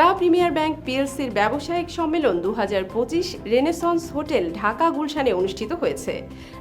The premier bank পিএলসির ব্যবসায়িক সম্মেলন দু রেনেসন্স হোটেল ঢাকা গুলশানে অনুষ্ঠিত হয়েছে।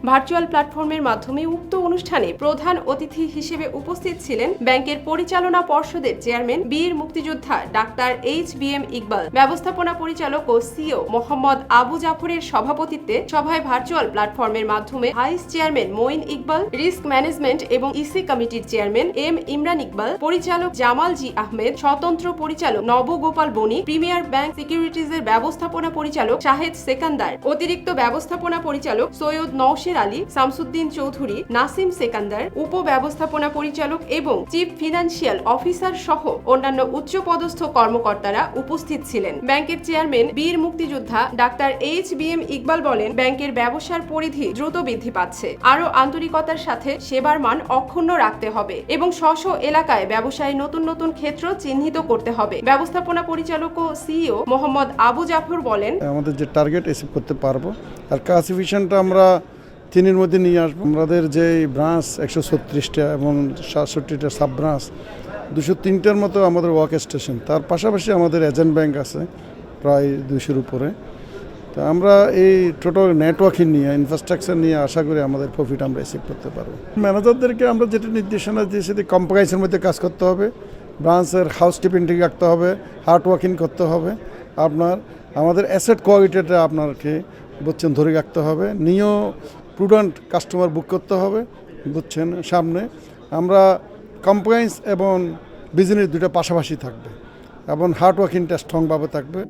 ভার্চুয়াল প্ল্যাটফর্মের মাধ্যমে উক্ত অনুষ্ঠানে প্রধান অতিথি হিসেবে উপস্থিত ছিলেন ব্যাংকের পরিচালনা পর্ষদের চেয়ারম্যান, বীর মুক্তিযোদ্ধা doctor H B M Iqbal, ব্যবস্থাপনা পরিচালক ও সিও মোহাম্মদ আবু জাফরের সভাপতিত্বে সভায় ভার্চুয়াল প্ল্যাটফর্মের মাধ্যমে vice chairman Moin Iqbal, risk management এবং ইসি কমিটির চেয়ারম্যান এম ইমরান ইকবাল, পরিচালক জামাল জি আহমেদ, স্বতন্ত্র পরিচালক Nabagopal Boni premier bank securities এর ব্যবস্থাপনা পরিচালক শাহেদ সেকান্দার, অতিরিক্ত ব্যবস্থাপনা পরিচালক সৈয়দ নওশের আলী, শামসুদ্দিন চৌধুরী, নাসিম সেকান্দার উপ ব্যবস্থাপনা পরিচালক এবং চিফ ফিনান্সিয়াল অফিসার সহ অন্যান্য উচ্চপদস্থ কর্মকর্তারা উপস্থিত ছিলেন। ব্যাংকের চেয়ারম্যান বীর মুক্তিযোদ্ধা doctor H B M Iqbal বলেন, ব্যাংকের ব্যবসার পরিধি দ্রুত বৃদ্ধি পাচ্ছে। আরও আন্তরিকতার সাথে সেবার মান অক্ষুণ্ণ রাখতে হবে এবং স্ব এলাকায় ব্যবসায় নতুন নতুন ক্ষেত্র চিহ্নিত করতে হবে। ব্যবস্থাপনা পরিচালক ও সিইও মোহাম্মদ আবু জাফর বলেন, আমাদের যে টার্গেট অ্যাচিভ করতে পারব আর ক্লাসিফিকেশনটা আমরা তিনের মধ্যে নিয়ে আসব। আমাদের যে ব্রাঞ্চ একশো ছত্রিশটা এবং সাতষট্টিটা সাব ব্রাঞ্চ দুশো তিনটার মতো আমাদের ওয়ার্ক স্টেশন তার পাশাপাশি আমাদের এজেন্ট ব্যাংক আছে, প্রায় দুশোর উপরে। তো আমরা এই টোটাল নেটওয়ার্কিং নিয়ে ইনফ্রাস্ট্রাকচার নিয়ে আশা করি আমাদের প্রফিট আমরা অ্যাচিভ করতে পারব। ম্যানেজারদেরকে আমরা যেটা নির্দেশনা দিয়েছি কম্প্রোমাইজের মধ্যে কাজ করতে হবে। ব্রাঞ্চের হাউস ঠিক রাখতে হবে হার্ড ওয়ার্কিং করতে হবে। আপনার, আমাদের অ্যাসেট কোয়ালিটিটা আপনাকে বুঝছেন ধরে রাখতে হবে। নিয়েও প্রুডেন্ট কাস্টমার বুক করতে হবে, বুঝছেন সামনে। আমরা কম্প্রোমাইজ এবং বিজনেস দুটো পাশাপাশি থাকবে এবং হার্ড ওয়ার্কিংটা স্ট্রংভাবে থাকবে।